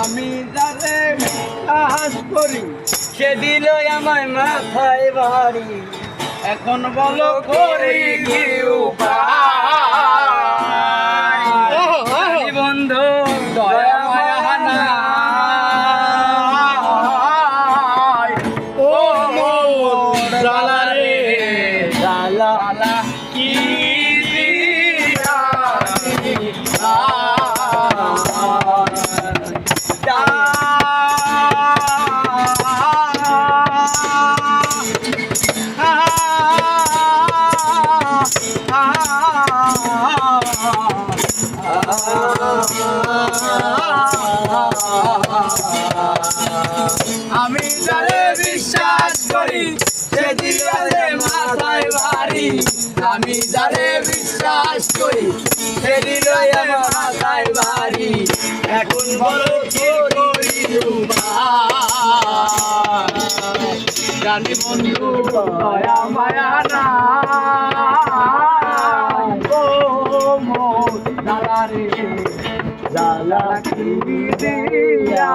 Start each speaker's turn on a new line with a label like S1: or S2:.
S1: আমি যাতে কাজ করি, সে দিল আমার মাথায় বাড়ি। এখন বলো করি কি উপায়? বন্ধু দয়া ও মোর জালা রে, জালা, কি আমি তারে বিশ্বাস করি সে বাড়ি আমি তারে বিশ্বাস করি দিল আমার মাথায় বাড়ি এখন বলো কি করি? জানি বন্ধু, দয়া, মায়া নাই। ও মোর দাদা রে কি দিয়া?